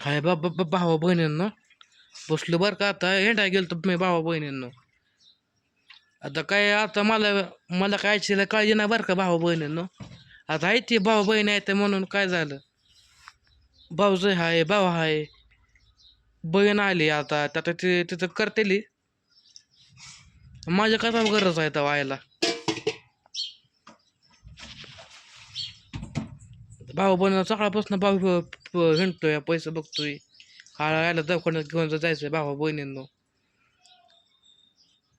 हाय बाबा भावा बहिणींनो. बसलो बरं का आता? हेंडा गेलो तर मी भावा बहिणींनो. आता काय आता मला मला काय आईची काळजी नाही बरं का भावा बहिणींनो. आता आहे ती भावा बहीण आहे ते म्हणून काय झालं? भाऊज हाय भावा हाय. बहीण आली आता आता ते तिथं करतेली. माझ्या काय गरज आहे तर व्हायला भाऊ बहिणीला सकाळपासून भाऊ हिंडतोय पैसे बघतोय. खायला दवाखान्यात घेऊन जायचंय भावा बहिणींनो.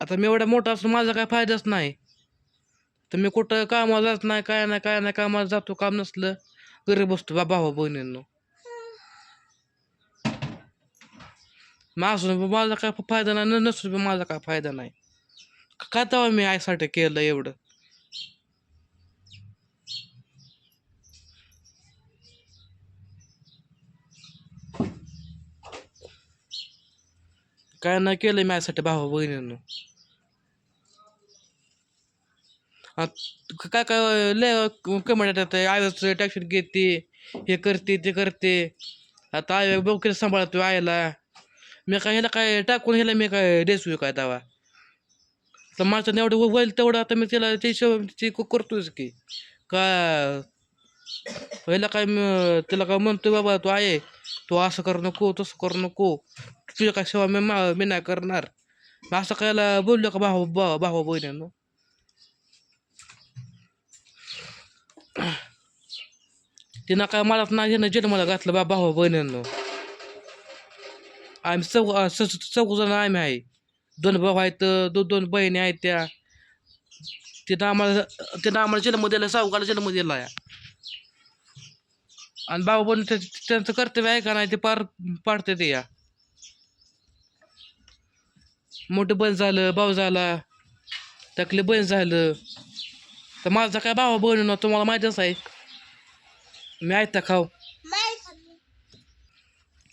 आता मी एवढा मोठा असून माझा काय फायदाच नाही. तर मी कुठं कामाला जात नाही काय नाही काय नाही कामाला जातो काम नसलं घरी बसतो बा भावा बहिणींनो. मग असून माझा काय फायदा नाही न नसून माझा काय फायदा नाही. काय तेव्हा मी आईसाठी केलं एवढं? काय नाही केलं माझ्यासाठी भावा बहिणीनं. काय काय लय कमेंट येतात आयच टॅक्शन घेते हे करते ते करते. आता आय बघ सांभाळतो आईला. मी काय ह्याला काय टाकून ह्याला मी काय देसू काय दावा तर माझं एवढं होईल तेवढं आता मी त्याला ते ते करतोच की. का पहिला काय तिला काय म्हणतोय बाबा तू आहे. तू असं करू नको तसं करू नको. तुझ्या काय सेवा मी मा- मी नाही करणार मग असं कायला बोललो का भाऊ भाऊ भाऊ बहिणीनं तिनं काय मला नाही हिनं जन्माला घातलं बा भाऊ बहिणीनं आम्ही चौ चौघ जण आम्ही आहे दोन भाऊ आहेत दोन दोन बहिणी आहेत त्या तिथं आम्हाला तिथं आम्हाला जन्म दिला सावकाला जन्म दिला या आणि बाबा बहिणी त्यांचं कर्तव्य आहे का नाही ते पार पाडते ते या मोठं बंद झालं भाऊ झाला. टाकले बहीण झालं. तर माझा काय भावा बहिणी तुम्हाला माहीतच आहे मी ऐकता खाऊ.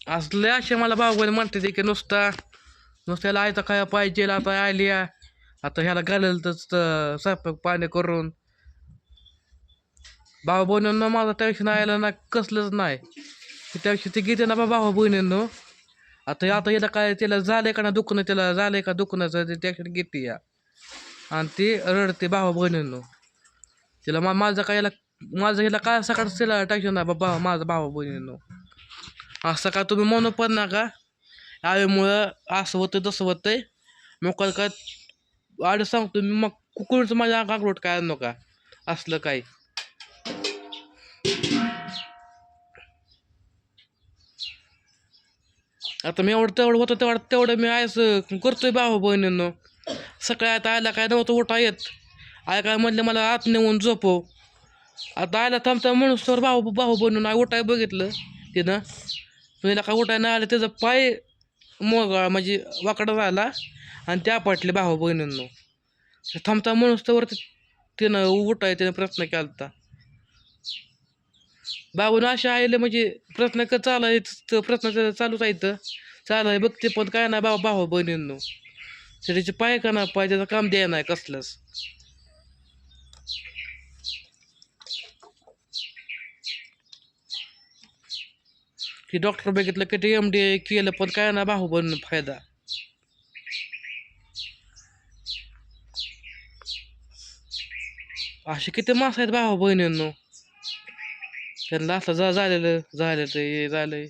असले असे मला भाऊ बहीण म्हणते ते की नुसता नुसत्याला आयता काय पाहिजे आता आली आता ह्याला घालेल तर स्वयंपाक पाणी करून. भाऊ बहिणींना माझा टेन्शन आयला ना कसलंच नाही. त्या टेन्शन ते घेते ना बा भाऊ बहिणींनो आता आता याला काय त्याला झालंय का ना दुखणं त्याला झालंय का दुखण्याचं ते टेन्शन घेते या. आणि ती रडते भावा बहिणींनो. तिला मा माझं काय याला माझं हिला काय सकाळ तिला टेन्शन ना बाबा माझा भावा बहिणींनो. असं का तुम्ही म्हणू पण नका. आईमुळं असं होतं तसं होतंय. मग का काय आड सांगतो मी मग कुकुरचं माझ्या अंगाकडोट काय नका. असलं काही. आता मी एवढं तेवढं होतं तेवढं तेवढं मी आयस करतोय भाऊ बहिणींनो. सकाळी आता आयला काय नव्हतं उठा येत. आय काय म्हणलं मला आत नेऊन झोपव. आता आयला थांबता म्हणून तर भाऊ भाऊ बनून आय उठाय बघितलं तिनं. तिला काय उठाय नाही आलं त्याचा पाय मोगळा म्हणजे वाकडा झाला आणि त्या पाटले भाऊ बहिणींनो. थांबता म्हणून तर तिनं उठाय तिनं प्रयत्न केला होता बाबून अशा आईले म्हणजे प्रश्न क चालू आहे प्रश्न चालूच आहेत. चालू आहे बघते पण काय नाही बाबा भाऊ बहिणींनो. त्याचे पाय का ना पाय त्याचं काम द्या नाही कसलंच. की डॉक्टर बघितलं की ते एम डी केलं पण काय ना भाऊ बनून फायदा. असे किती मास आहेत भाऊ बहिणींनो. त्यांना असलं जा झालेलं झालं ते हे झालंय.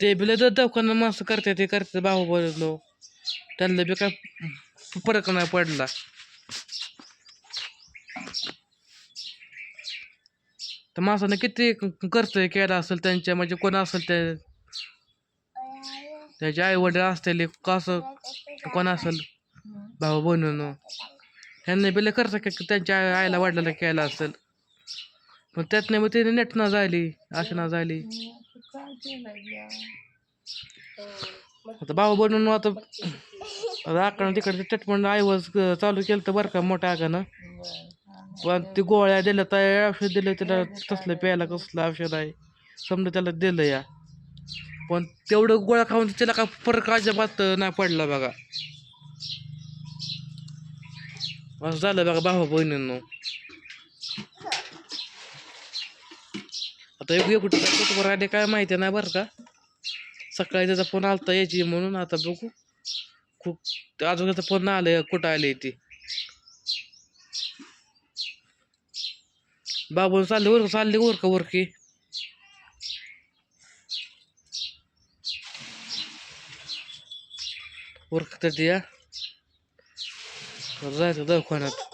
ते बिल दवाखाना माणसं करते ते करते भाऊ बोललो. त्यांना बी काय फरक नाही पडला. तर माणसानं किती करतोय केला असेल त्यांच्या म्हणजे कोण असेल ते? त्याचे आई वडील असतील कसं कोण असेल? भाऊ बहिणीनं. ह्यांनी बिल खर्च त्यांच्या आई- आईला वडिलाला केला असेल. पण त्यात नाही मग तिने नेट ना झाली अशी ना झाली. आता बाबा बनून आता आता आकडं तिकडे ट्रीटमेंट आईवज चालू केलं तर बरं का मोठ्या ना पण ते गोळ्या दिल्या तर औषध दिलं त्याला तसलं प्यायला कसलं औषध आहे. समजा त्याला दिलं या. पण तेवढं गोळ्या खाऊन त्याला का फरक अजिबात नाही पडला बघा. असं झालं बघा भावा बहिणींनो. आता एक कुठे कुठं आले काय माहिती नाही बरं का. सकाळी त्याचा फोन आलता यायची म्हणून आता बघू. खूप अजून त्याचा फोन नाही आलं कुठं आले ती. बाबून चालले वर चालले वर का वर की? वर तर या? जायचं दवाखान्यात.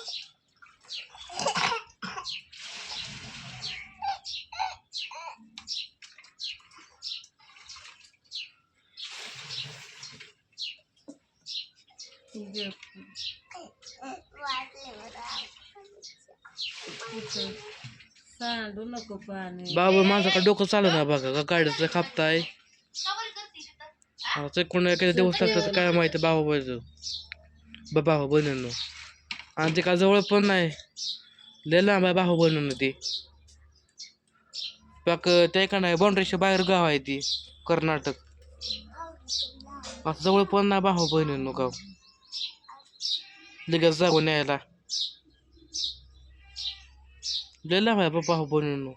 सांडू नको पाणी बाबा माझ्याकडे डोकं चालू ना बघा. का गाडीचं खापताय आता कोण एखाद्या दिवस लागतात काय माहिती बाबा बहिण बाबा बहिणींनो. आणि ते का जवळ पण नाही. लय लांब आहे भाऊ बहिणींनो ती. पाक ते का नाही बाउंड्रीच्या बाहेर गाव आहे ती कर्नाटक. आता जवळ पण नाही भाऊ बहिणींनो गाव लगेच जाऊन यायला लय लांब आहे भाऊ बहिणींनो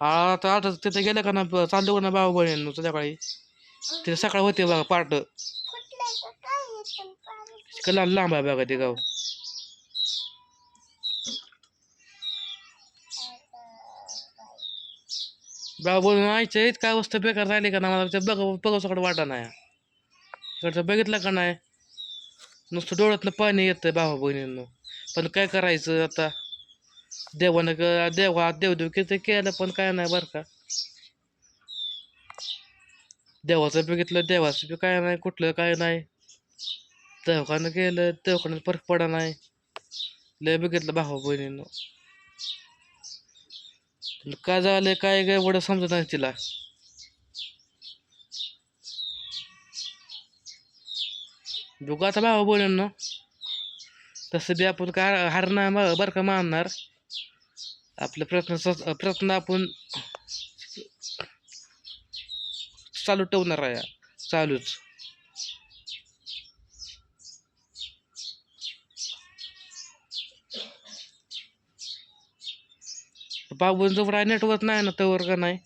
आता आता तिथे गेलं का ना चाललो का ना भाऊ बहिणींनो संध्याकाळी तिथे सकाळ होते बघा पार्ट कला लांब आहे बघा ते गाव बाबा बोलून आयचं इतका अवस्था बेकार राहिली का ना मला ते बघ सगळं वाटा नाही इकडचं बघितलं का नाही नुसतं डोळ्यातलं पाणी येतं भावा बहिणींनो. पण काय करायचं आता? देवानं ग- देवा देवदेव किती केलं पण काय नाही बरं का. देवाचं बघितलं देवाचं बी काय नाही कुठलं काय नाही. दवाखानं केलं दवाखान्यात फरक पडा नाही. लय बघितलं भावा बहिणीनं. काय झालं काय काय एवढं समजत नाही तिला. दुगाचा भाव बोलेन ना तसं बी आपण काय हार नाही बरं का मानणार आपल्या प्रयत्न प्रयत्न आपण चालू ठेवणार आहे चालूच बाबून जवळ नेटवर्क नाही ना तवर का नाही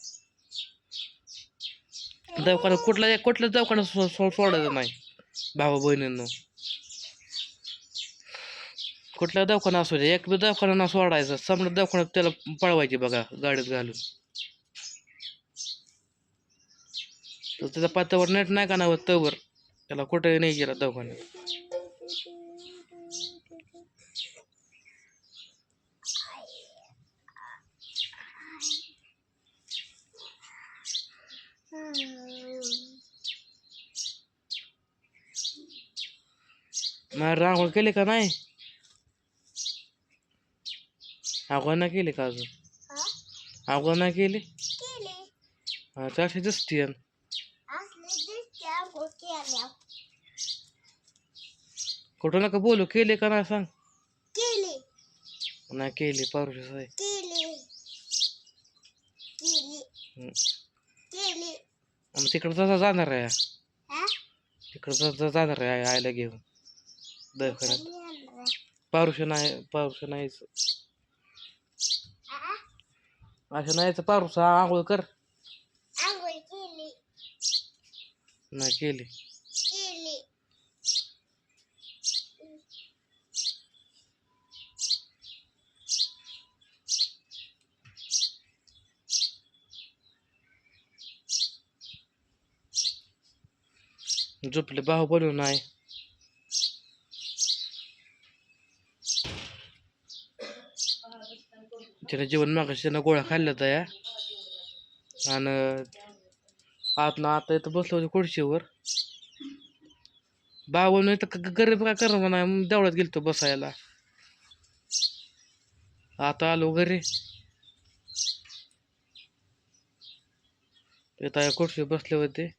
दवाखाना कुठला कुठल्या दवाखाना सोडायचं नाही भावा बहिणींनो. कुठला दवाखाना असू दे एक बी दवाखाना ना सोडायचा समजा दवाखान्यात त्याला पळवायची बघा गाडीत घालून. तर त्याचा पात्यावर नेट नाही का नावं तवर त्याला कुठे नाही गेला दवाखान्यात. मग रांगोळ केली का नाही? आगोळ नाही केली का अजून? आगोळ नाही केली? हा चारशे दिसते कुठं नका बोलू केली का नाही सांग? नाही केली साहेब मग तिकडं तसा जाणार आहे. तिकडं जाणार आहे आईला घेऊन. दवाखान्यात पारुष नाही पारुष नाहीच. असं नाहीच पारुष आंघोळ कर. नाही केली. झोपले भाऊ बनवून नाही त्यानं जेवण मागाशी त्यानं गोळ्या खाल्ल्या होत्या या आणि आतनं आता इथं बसलो होतो खुर्चीवर. बावन इथं गरीब काय करणार म्हणा देवळात गेलतो बसायला. आता आलो घरी. इथं खुर्ची बसले होते.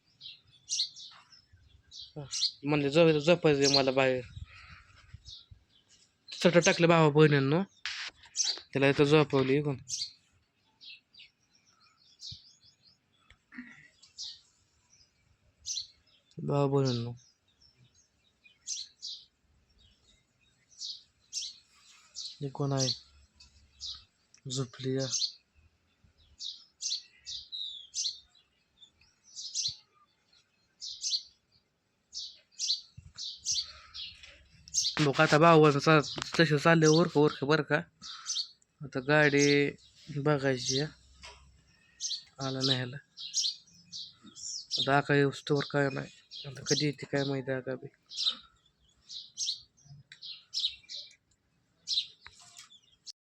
म्हणले जाऊ जपायचं मला बाहेर. चट टाकलं भावा बहिणींनो. ثلاثة ذهب ليكن بقى بقول انه يكون هاي زبلية بقى تبعه هو تستشعر صار لي ورك ورك بركة आता गाडी बघायची आला नाही ह्याला. आता काय वस्तूवर काय नाही. आता कधी येते काय माहिती आहे बी.